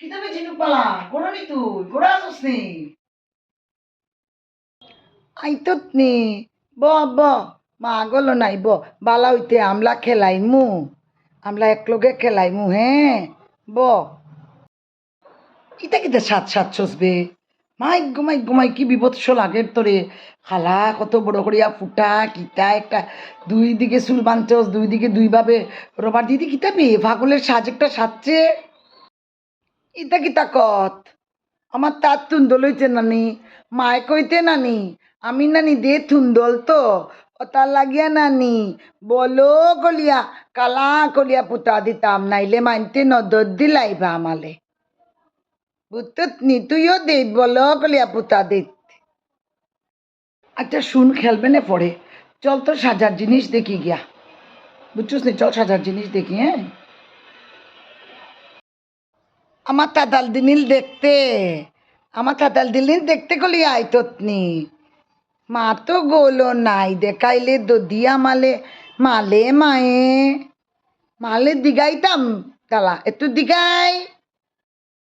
কিতাবে ঝিনুক পালা গোড়া নি তুই গোড়া আসস নি। আইতত নি মা গলো নাই মাই কি বিপদস লাগের তোরে। খালা, কত বড় করিয়া ফুটা, কিতা একটা, দুই দিকে চুল বানছস, দুই দিকে দুইভাবে রবার দিদি কিতা বে? ফাগলের সাজ একটা সাজছে। ইতা কিতা কত? আমার তার তুন্দল হইতে নানি, মায় কইতে নানি, আমি নানি দে তুন্দল তো ও লাগিয়া নানি, বলো কলিয়া, কালা কলিয়া পুতা দিতাম, নাইলে মানতে নদর দিলাইবা আমালে। বুঝত নি, তুইও দে, বলো কলিয়া পুতা দিত। আচ্ছা শুন খেলবে না পড়ে চল তো সাজার জিনিস দেখি গিয়া। বুঝছিস নি, চল সাজার জিনিস দেখি হ্যাঁ? আমার তাতাল দিনিল দেখতে। আমার তাতাল দিনিল দেখতে গলি আইতত নি মা তো গোলো নাই দেখাইলে দদিয়া মালে মালে মায়ে। মালে দিগাইতাম দালা একটু দিগাই।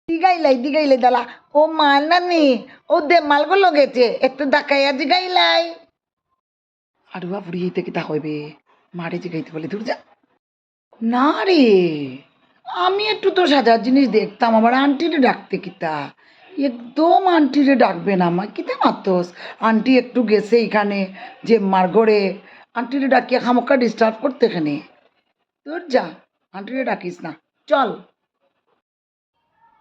দিগাইলাই, দিগাইলে দালা, ও মাল নানি, ও দে মাল মালগুলো গেছে একটু দেখাইয়া দিগাইলাই আড়ুয়া ফুড়িয়ে থেকে তা হইবে? মারে জিগাইতে বলে দূর যা। না রে। আমি একটু তো সাজার জিনিস দেখতাম আবার আন্টিরে ডাকতে কিতা? একদম আন্টিরে ডাকবে না আমার কিতা মারতস আন্টি একটু গেছে এখানে যে মার ঘরে। আন্টিরে ডাকিয়ে খামোকা ডিস্টার্ব করতে এখানে। তোর যা আন্টিরে ডাকিস না চল।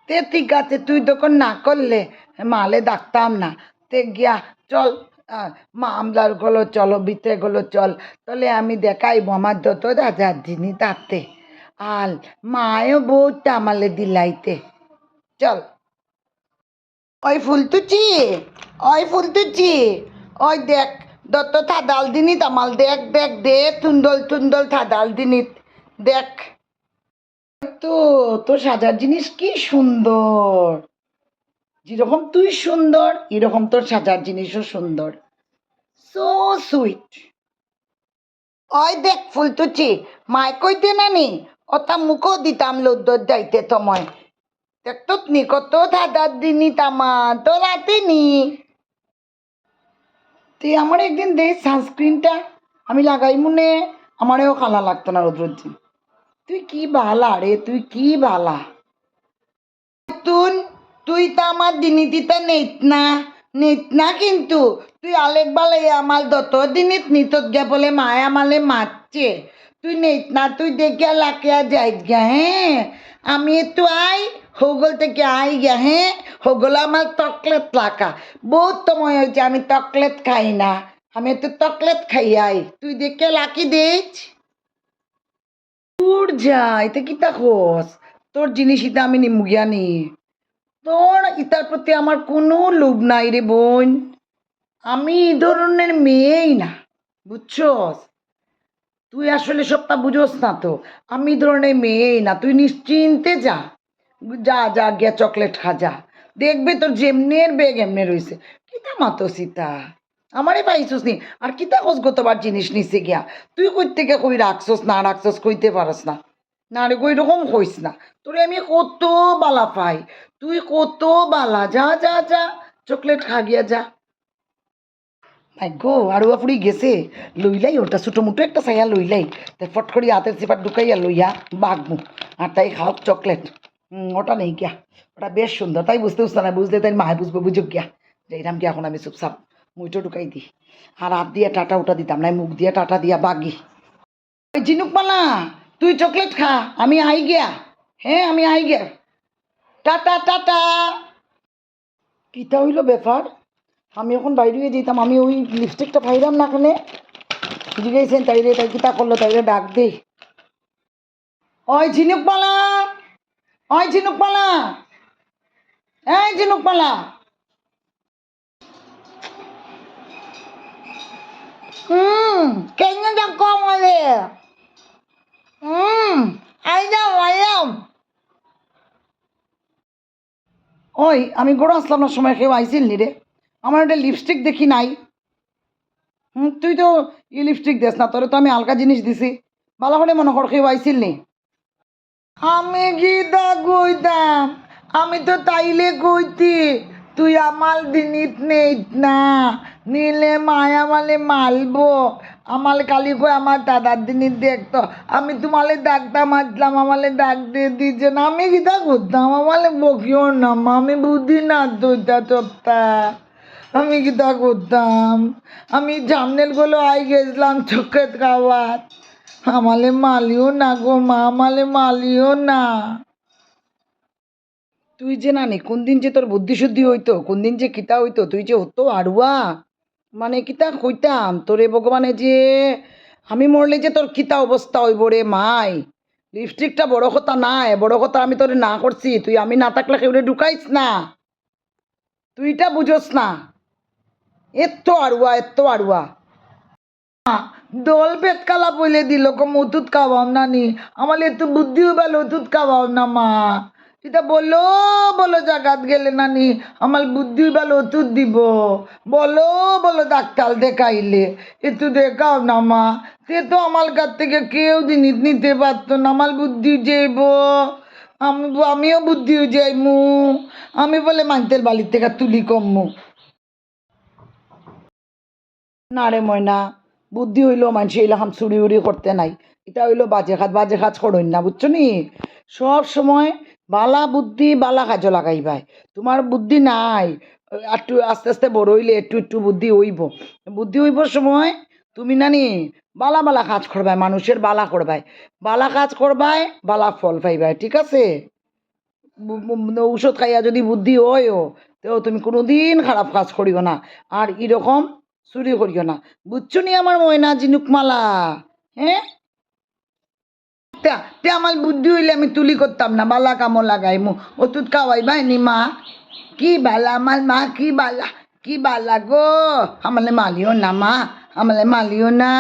তে ঠিক আছে তুই তখন না করলে মালে ডাকতাম না। তে গিয়া চল আহ, মা আমলার গলো চলো ভিতরে গলো চল। তাহলে আমি দেখাইব আমার যত রাজার জিনিস তাতে। আল মায়ও বহুত তামালে দিলাইতে। চল। ওই ফুল তুচি ওই ফুল তুচি ওই দেখ, দত্ত থা থাদাল দিনি আমাল দেখ দেখ, দে তুন্দল তুন্দল থাদাল দিনিত দেখ। তো, তোর সাজার জিনিস কি সুন্দর? যেরকম তুই সুন্দর, এরকম তোর সাজার জিনিসও সুন্দর। সো সুইট ওই দেখ ফুল তুচি মায় কইতে নানি ওটা মুখও দিতাম লদ্দর যাইতে তোমায় দেখতো নি কত দাদার দিনি তামা তো রাতে নি তুই আমার একদিন দে সানস্ক্রিনটা আমি লাগাই মনে আমারও কালা লাগতো না রোদ্রের দিন তুই কি বালা রে তুই কি বালা তুন তুই তো আমার দিনি দিতে নেত না নেত না কিন্তু তুই আলেক বালাই আমার দত দিনিত নিতত গে বলে মায় আমালে মারছে তুই নেত না, তুই দেখিয়া লাকিয়া যাই গা হ্যাঁ? আমি একটু আই, হোগল থেকে আই গা হ্যাঁ? হোগল আমার চকলেট লাকা। বহুত সময় হয়েছে, আমি চকলেট খাই না। আমি একটু চকলেট খাই, আই। তুই দেখে লাকি দেছ তোর যা এতে কি তা খোস তোর জিনিস ইতা আমি নিমুগিয়া নি। তোর ইতার প্রতি আমার কোনো লোভ নাই রে বোন। আমি এই ধরনের মেয়েই না, বুঝছস? তুই আসলে সবটা বুঝোস না তো। আমি ধরনের মেয়েই না, তুই নিশ্চিন্তে যা। যা যা, গিয়া চকলেট খা, যা। দেখবে তোর যেমনের বেগ এমনে রইছে। কিতা মাতো সীতা? আমারে পাইছস নি? আর কিতা খোঁজ গতবার জিনিস নিছে গিয়া? তুই কই থেকে কই রাখছস, না রাখছস কইতে পারস না। না রে, কই রকম কইস না। তোরে আমি কত বালা পাই। তুই কত বালা। যা যা যা। চকলেট খা গিয়া যা। গো আড়ুয়া ফুড়ি গেছে। লইলাই, ওটা ছোটো মুটো একটা সাইয়া লইলাই। তাই ফট করি হাতের চিপার ঢুকাইয়া লইয়া বাগমু। আর তাই খাও চকলেট ওটা নেই গিয়া। ওটা বেশ সুন্দর। তাই বুঝতে বুঝতে না, বুঝলে তাই মায় বুঝব, বুঝুক গিয়া। যে এরম কি এখন আমি চুপচাপ মুইটো ঢুকাই দিই। আর হাত দিয়ে টাটা উটা দিতাম না, মুখ দিয়ে টাটা দিয়া বাগি। ওই ঝিনুক মালা তুই চকলেট খা, আমি আই গিয়া। হ্যাঁ আমি আই গিয়া। Tata tata. কিতা হইল ব্যাপার? আমি এখন বাইরে যেতাম, আমি ওই লিপস্টিকটা পাইলাম না এখানে জিজ্ঞেসেন তাইলে তাই কিতা করল? তাইলে ডাক দে। ওই ঝিনুক পালা ওই ঝিনুক পালা এই ঝিনুক পালা হুম কেন ডাকো আমাদের। হুম আইলাম আইলাম ওই, আমি গোড়া আসলাম না, সময় কেউ আইসিল নি রে? আমার একটা লিপস্টিক দেখি নাই। হুম, তুই তো ই লিপস্টিক দিস না, তোরে তো আমি আলকা জিনিস দিছি। ভালো করে মনে কর কেউ আইসিল নি। আমি গীতা কইতাম আমি তো তাইলে কইতি তুই আমার দিনিত নেইত না। নিলে মায় আমালে মালবো আমার কালি কই আমার দাদার দিনিত দেখতো। আমি তোমালে ডাকতাম আসলাম আমালে ডাক দিয়ে দিচ্ছে না, আমি কিতা করতাম আমালে বকিও না আমি বুদ্ধি না দুইটা চপ্তা। আমি কি কিতা করতাম? আমি জামনেলগুলো আই গেছিলাম চোখের খাওয়াত আমালে মালিও না গো মা, আমালে মালিও না। তুই যে নানি কোন দিন যে তোর বুদ্ধি শুদ্ধি হইতো কোন দিন যে কিতা হইতো, তুই যে হতো আড়ুয়া। মানে কিতা কইতাম? তোরে ভগবানে যে আমি মরলে যে তোর কিতা অবস্থা হইব রে মাই। লিপস্টিকটা বড় কথা নাই, বড় কথা আমি তোরে না করছি। তুই আমি না থাকলে কেউরে ঢুকাইস না। তুইটা বুঝোস না। এত আড়ুয়া এত আড়ুয়া। দল পেটকালা বলে দিল কম ওষুধ খাওয়াও না নি। আমার একটু বুদ্ধিও বেল ওষুধ খাওয়াও না, মা। এটা বলো বলো জাগাত গেলে নানি আমার বুদ্ধি বেল ওষুধ দিব। বলো বলো ডাক্তার দেখাইলে। একটু দেখাও না, মা। সে তো আমার কাছ থেকে কেউ জিনিস নিতে পারতো না। আমার বুদ্ধি যাইব আমি, আমিও বুদ্ধি যাইমু। আমি বলে মানতের বালির থেকে তুলি কমমু। না রে ময়না বুদ্ধি হইল মানুষ এইলাম চুরি উড়ি করতে নাই। এটা হইল বাজে খাত বাজে খাত করইন না, বুঝছ নি? সব সময় বালা বুদ্ধি, বালা কাজে লাগাইবাই। তোমার বুদ্ধি নাই, একটু আস্তে আস্তে বড় হইলে একটু একটু বুদ্ধি হইব। বুদ্ধি হইব সময় তুমি নানি বালা বালা কাজ করবাই, মানুষের বালা করবাই। বালা কাজ করবাই, বালা ফল পাইবাই, ঠিক আছে? ঔষধ খাইয়া যদি বুদ্ধি হয়ও তো তুমি কোনোদিন খারাপ কাজ করিও না। আর এরকম চুরি করিও না। বুঝছ নি আমার ময়না জিনুকমালা? হ্যাঁ? আমার বুদ্ধি হইলে আমি তুলি করতাম না, বালা কামো লাগাই মু ওষুধ খাওয়াই বাইনি মা। কি বালা, আমার মা কি বালা কি বালা গো। আমালে মালিও না, মা। আমালে মালিও না।